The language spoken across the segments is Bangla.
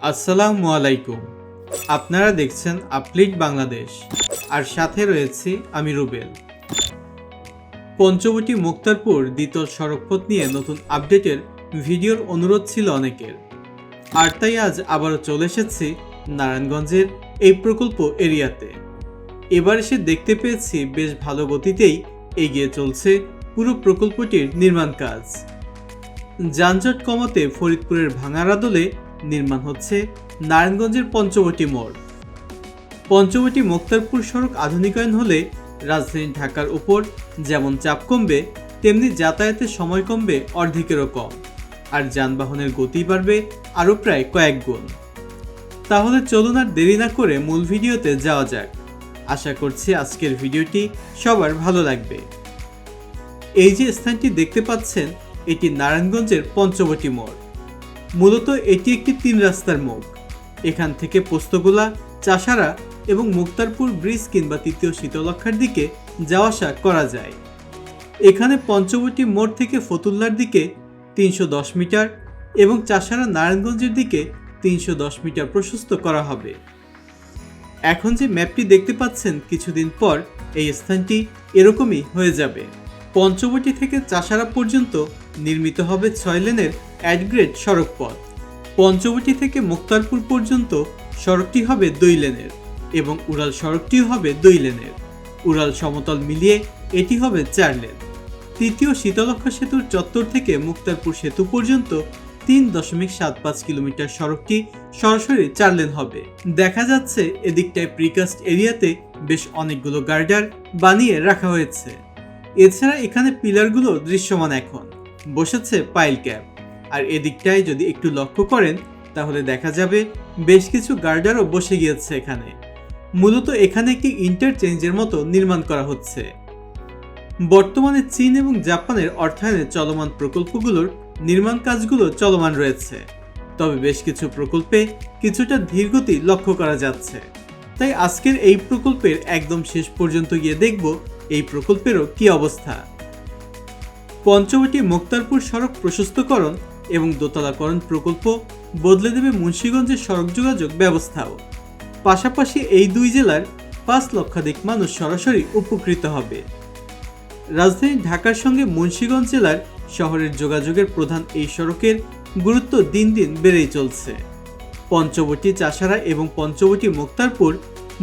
আসসালামু আলাইকুম। আপনারা দেখছেন আপলিট বাংলাদেশ। আর সাথে রয়েছি আমি রুবেল। পঞ্চবটি মুক্তারপুর দ্বিতল সড়কপথ নিয়ে নতুন আপডেটের ভিডিওর অনুরোধ ছিল অনেকের। আর তাই আজ আবারও চলে এসেছি নারায়ণগঞ্জের এই প্রকল্প এরিয়াতে। এবার এসে দেখতে পেয়েছি বেশ ভালো গতিতেই এগিয়ে চলছে পুরো প্রকল্পটির নির্মাণ কাজ। যানজট কমাতে ফরিদপুরের ভাঙারাদলে নির্মাণ হচ্ছে নারায়ণগঞ্জের পঞ্চবটি মোড়। পঞ্চবটি মোক্তারপুর সড়ক আধুনিকায়ন হলে রাজধানী ঢাকার উপর যেমন চাপ কমবে, তেমনি যাতায়াতের সময় কমবে অর্ধেকেরও কম। আর যানবাহনের গতি বাড়বে আরও প্রায় কয়েক গুণ। তাহলে চলুন আর দেরি না করে মূল ভিডিওতে যাওয়া যাক। আশা করছি আজকের ভিডিওটি সবার ভালো লাগবে। এই যে স্থানটি দেখতে পাচ্ছেন, এটি নারায়ণগঞ্জের পঞ্চবটি মোড়। মূলত এটি একটি তিন রাস্তার মুখ এখান থেকে পোস্তগোলা, চাষারা এবং মুক্তারপুর ব্রিজ কিংবা তৃতীয় শীতলক্ষার দিকে যাওয়া আসা করা যায়। এখানে পঞ্চবটি মোড় থেকে ফতুল্লার দিকে তিনশো দশ মিটার এবং চাষারা নারায়ণগঞ্জের দিকে তিনশো দশ মিটার প্রশস্ত করা হবে। এখন যে ম্যাপটি দেখতে পাচ্ছেন, কিছুদিন পর এই স্থানটি এরকমই হয়ে যাবে। পঞ্চবটি থেকে চাষারা পর্যন্ত নির্মিত হবে ছয় লেনের অ্যাডগ্রেড সড়ক পথ। পঞ্চবটি থেকে মুক্তারপুর পর্যন্ত সড়কটি হবে দুই লেনের এবং উড়াল সড়কটিও হবে দুই লেনের। উড়াল সমতল মিলিয়ে এটি হবে চার লেন। তৃতীয় শীতলক্ষা সেতুর চত্বর থেকে মুক্তারপুর সেতু পর্যন্ত তিন দশমিক সাত পাঁচ কিলোমিটার সড়কটি সরাসরি চার লেন হবে। দেখা যাচ্ছে এদিকটায় প্রিকাস্ট এরিয়াতে বেশ অনেকগুলো গার্ডার বানিয়ে রাখা হয়েছে। এছাড়া এখানে পিলারগুলো দৃশ্যমান এখন। বসেছে পাইল ক্যাপ আর এদিকটায় যদি একটু লক্ষ্য করেন, তাহলে দেখা যাবে বেশ কিছু গার্ডারও বসে গিয়েছে এখানে। মূলত এখানে একটি ইন্টারচেঞ্জের মতো নির্মাণ করা হচ্ছে। বর্তমানে চীন এবং জাপানের অর্থায়নে চলমান প্রকল্পগুলোর নির্মাণ কাজগুলো চলমান রয়েছে। তবে বেশ কিছু প্রকল্পে কিছুটা ধীরগতি লক্ষ্য করা যাচ্ছে। তাই আজকের এই প্রকল্পের একদম শেষ পর্যন্ত গিয়ে দেখব এই প্রকল্পেরও কি অবস্থা। পঞ্চবটি মুক্তারপুর সড়ক প্রশস্তকরণ এবং দোতলাকরণ প্রকল্প বদলে দেবে মুন্সীগঞ্জের সড়ক যোগাযোগ ব্যবস্থাও। পাশাপাশি এই দুই জেলার পাঁচ লক্ষাধিক মানুষ সরাসরি উপকৃত হবে। রাজধানী ঢাকার সঙ্গে মুন্সীগঞ্জ জেলার শহরের যোগাযোগের প্রধান এই সড়কের গুরুত্ব দিন দিন বেড়েই চলছে। পঞ্চবটি চাষারা এবং পঞ্চবটি মুক্তারপুর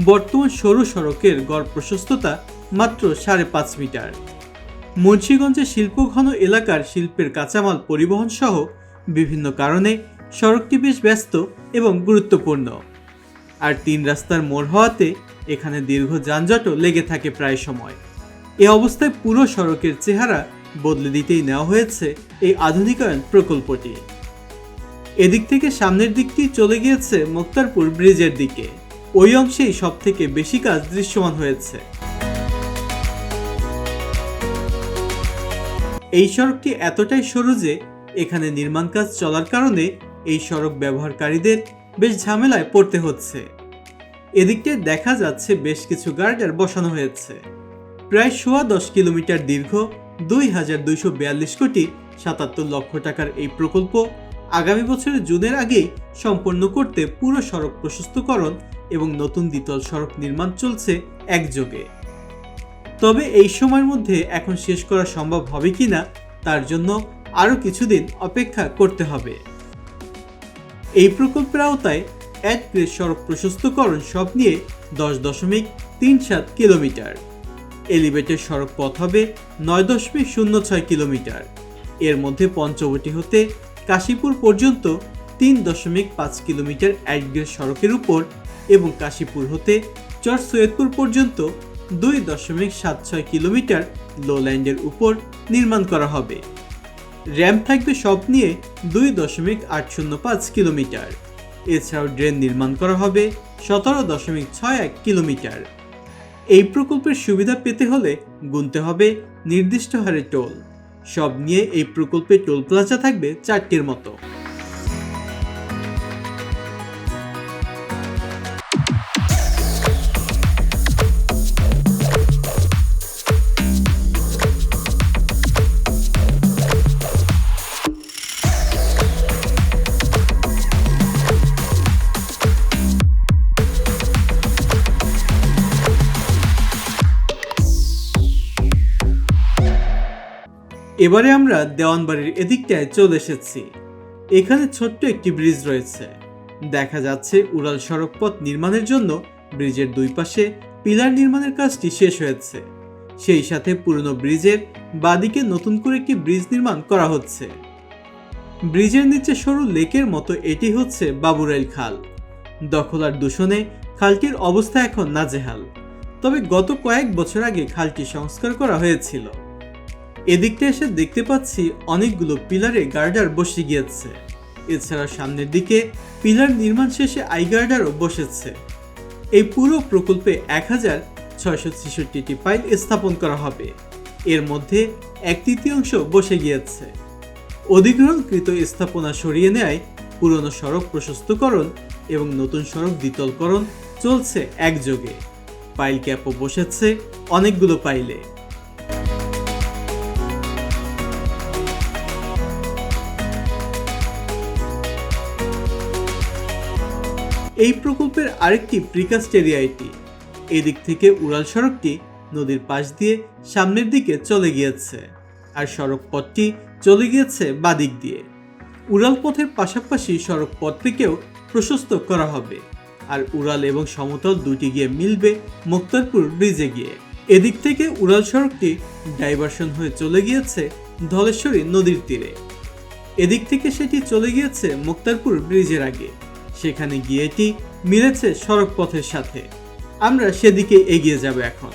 বর্তমান সরু সড়কের গড় প্রশস্ততা মাত্র সাড়ে পাঁচ মিটার। মুন্সীগঞ্জের শিল্পঘন এলাকার শিল্পের কাঁচামাল পরিবহন সহ বিভিন্ন কারণে সড়কটি বেশ ব্যস্ত এবং গুরুত্বপূর্ণ। আর তিন রাস্তার মোড় হওয়াতে এখানে দীর্ঘ যানজটও লেগে থাকে প্রায় সময়। এ অবস্থায় পুরো সড়কের চেহারা বদলে দিতেই নেওয়া হয়েছে এই আধুনিকায়ন প্রকল্পটি। এদিক থেকে সামনের দিকটি চলে গিয়েছে মুক্তারপুর ব্রিজের দিকে। ওই অংশেই সব থেকে বেশি কাজ দৃশ্যমান হয়েছে। এই সড়কটি এতটাই সরু যে এখানে নির্মাণ কাজ চলার কারণে এই সড়ক ব্যবহারকারীদের বেশ ঝামেলায় পড়তে হচ্ছে। এদিকটায় দেখা যাচ্ছে বেশ কিছু গার্ডার বসানো হয়েছে। প্রায় সোয়া দশ কিলোমিটার দীর্ঘ দুই হাজার দুইশো বিয়াল্লিশ কোটি সাতাত্তর লক্ষ টাকার এই প্রকল্প আগামী বছরের জুনের আগেই সম্পন্ন করতে পুরো সড়ক প্রশস্তকরণ এবং নতুন দ্বিতল সড়ক নির্মাণ চলছে একযোগে। তবে এই সময়ের মধ্যে এখন শেষ করা সম্ভব হবে কিনা, তার জন্য আরও কিছুদিন অপেক্ষা করতে হবে। এই প্রকল্পের আওতায় এক গ্রেড সড়ক প্রশস্তকরণ সব নিয়ে দশ দশমিক তিন সাত কিলোমিটার, এলিভেটেড সড়ক পথ হবে নয় দশমিক শূন্য ছয় কিলোমিটার, এর মধ্যে পঞ্চবটি হতে কাশীপুর পর্যন্ত তিন দশমিক পাঁচ কিলোমিটার অ্যাডগ্রেড সড়কের উপর এবং কাশীপুর হতে চর সৈয়দপুর পর্যন্ত দুই দশমিক সাত ছয় কিলোমিটার লোল্যান্ডের উপর নির্মাণ করা হবে। র্যাম্প থাকবে সব নিয়ে দুই দশমিক আট শূন্য পাঁচ কিলোমিটার। এছাড়াও ড্রেন নির্মাণ করা হবে সতেরো দশমিক ছয় এক কিলোমিটার। এই প্রকল্পের সুবিধা পেতে হলে গুনতে হবে নির্দিষ্ট হারে টোল। সব নিয়ে এই প্রকল্পে টোল প্লাজা থাকবে চারটির মতো। এবারে আমরা দেওয়ানবাড়ির এদিকটায় চলে এসেছি। এখানে ছোট্ট একটি ব্রিজ রয়েছে। দেখা যাচ্ছে উড়াল সড়ক পথ নির্মাণের জন্য ব্রিজের দুই পাশে পিলার নির্মাণের কাজটি শেষ হয়েছে। সেই সাথে পুরনো ব্রিজের বাদিকে নতুন করে একটি ব্রিজ নির্মাণ করা হচ্ছে। ব্রিজের নিচে সরু লেকের মতো এটি হচ্ছে বাবুরাইল খাল। দখল আর দূষণে খালটির অবস্থা এখন নাজেহাল। তবে গত কয়েক বছর আগে খালটি সংস্কার করা হয়েছিল। এদিকটা এসে দেখতে পাচ্ছি অনেকগুলো পিলারে গার্ডার বসে গিয়েছে। এছাড়া সামনের দিকে পিলার নির্মাণ শেষে আই গার্ডারও বসেছে। এই পুরো প্রকল্পে এক হাজার ছয়শো ছেষট্টিটি পাইল স্থাপন করা হবে। এর মধ্যে এক তৃতীয়াংশ বসে গিয়েছে। অধিগ্রহণকৃত স্থাপনা সরিয়ে নেয় পুরনো সড়ক প্রশস্তকরণ এবং নতুন সড়ক দ্বিতলকরণ চলছে একযোগে। পাইল ক্যাপও বসেছে অনেকগুলো পাইলে এই প্রকল্পের আরেকটি প্রিকাস্ট এরিয়া এটি। এদিক থেকে উড়াল সড়কটি নদীর পাশ দিয়ে সামনের দিকে চলে গিয়েছে আর সড়ক পথটি চলে গিয়েছে বাদিক দিয়ে। উড়াল পথের পাশাপাশি সড়ক পথটিকেও প্রশস্ত করা হবে আর উড়াল এবং সমতল দুটি গিয়ে মিলবে মুক্তারপুর ব্রিজে গিয়ে। এদিক থেকে উড়াল সড়কটি ডাইভারশন হয়ে চলে গিয়েছে ধলেশ্বরী নদীর তীরে। এদিক থেকে সেটি চলে গিয়েছে মুক্তারপুর ব্রিজের আগে। সেখানে গিয়ে এটি মিলেছে সড়ক পথের সাথে। আমরা সেদিকে এগিয়ে যাব এখন।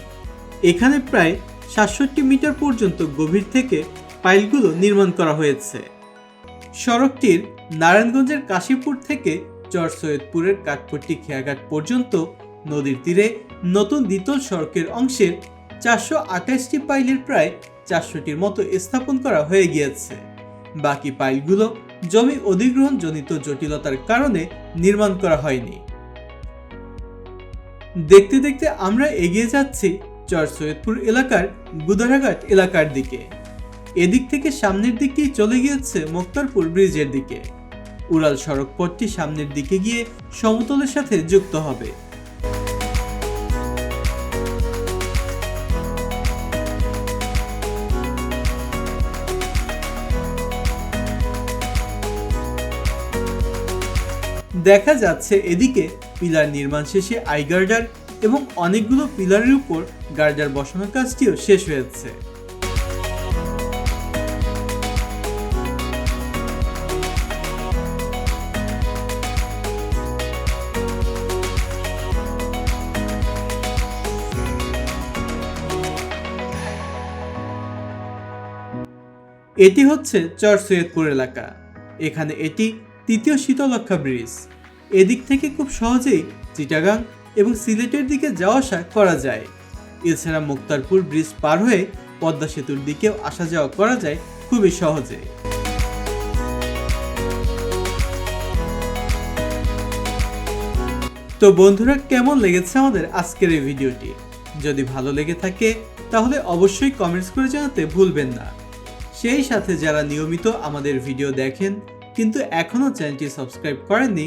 এখানে প্রায় সাতষট্টি মিটার পর্যন্ত গভীর থেকে পাইলগুলো নির্মাণ করা হয়েছে। সড়কটির নারায়ণগঞ্জের কাশীপুর থেকে চর সৈয়দপুরের কাঠপট্টি খেয়াঘাট পর্যন্ত নদীর তীরে নতুন দ্বিতল সড়কের অংশের চারশো আঠাশটি পাইলের প্রায় চারশোটির মতো স্থাপন করা হয়ে গিয়েছে। বাকি পাইলগুলো জমি অধিগ্রহণ জনিত জটিলতার কারণে নির্মাণ করা হয়নি। দেখতে দেখতে আমরা এগিয়ে যাচ্ছি চর সৈয়দপুর এলাকার গুদারাঘাট এলাকার দিকে। এদিক থেকে সামনের দিকেই চলে গিয়েছে মুক্তারপুর ব্রিজের দিকে। উড়াল সড়ক পথটি সামনের দিকে গিয়ে সমতলের সাথে যুক্ত হবে। দেখা যাচ্ছে এদিকে পিলার নির্মাণ শেষে আই গার্ডার এবং অনেকগুলো পিলারের উপর গার্ডার বসানোর কাজটিও শেষ হয়েছে। এটি হচ্ছে চর সৈয়দপুর এলাকা। এখানে এটি তৃতীয় শীতলক্ষা ব্রিজ। এদিক থেকে খুব সহজেই চিটাগাং এবং সিলেটের দিকে যাওয়া আসা করা যায়। এছাড়া মুক্তারপুর ব্রিজ পার হয়ে পদ্মা সেতুর দিকেও আসা যাওয়া করা যায় খুবই সহজে। তো বন্ধুরা, কেমন লেগেছে আমাদের আজকের এই ভিডিওটি? যদি ভালো লেগে থাকে, তাহলে অবশ্যই কমেন্টস করে জানাতে ভুলবেন না। সেই সাথে যারা নিয়মিত আমাদের ভিডিও দেখেন, কিন্তু এখনও চ্যানেলটি সাবস্ক্রাইব করেননি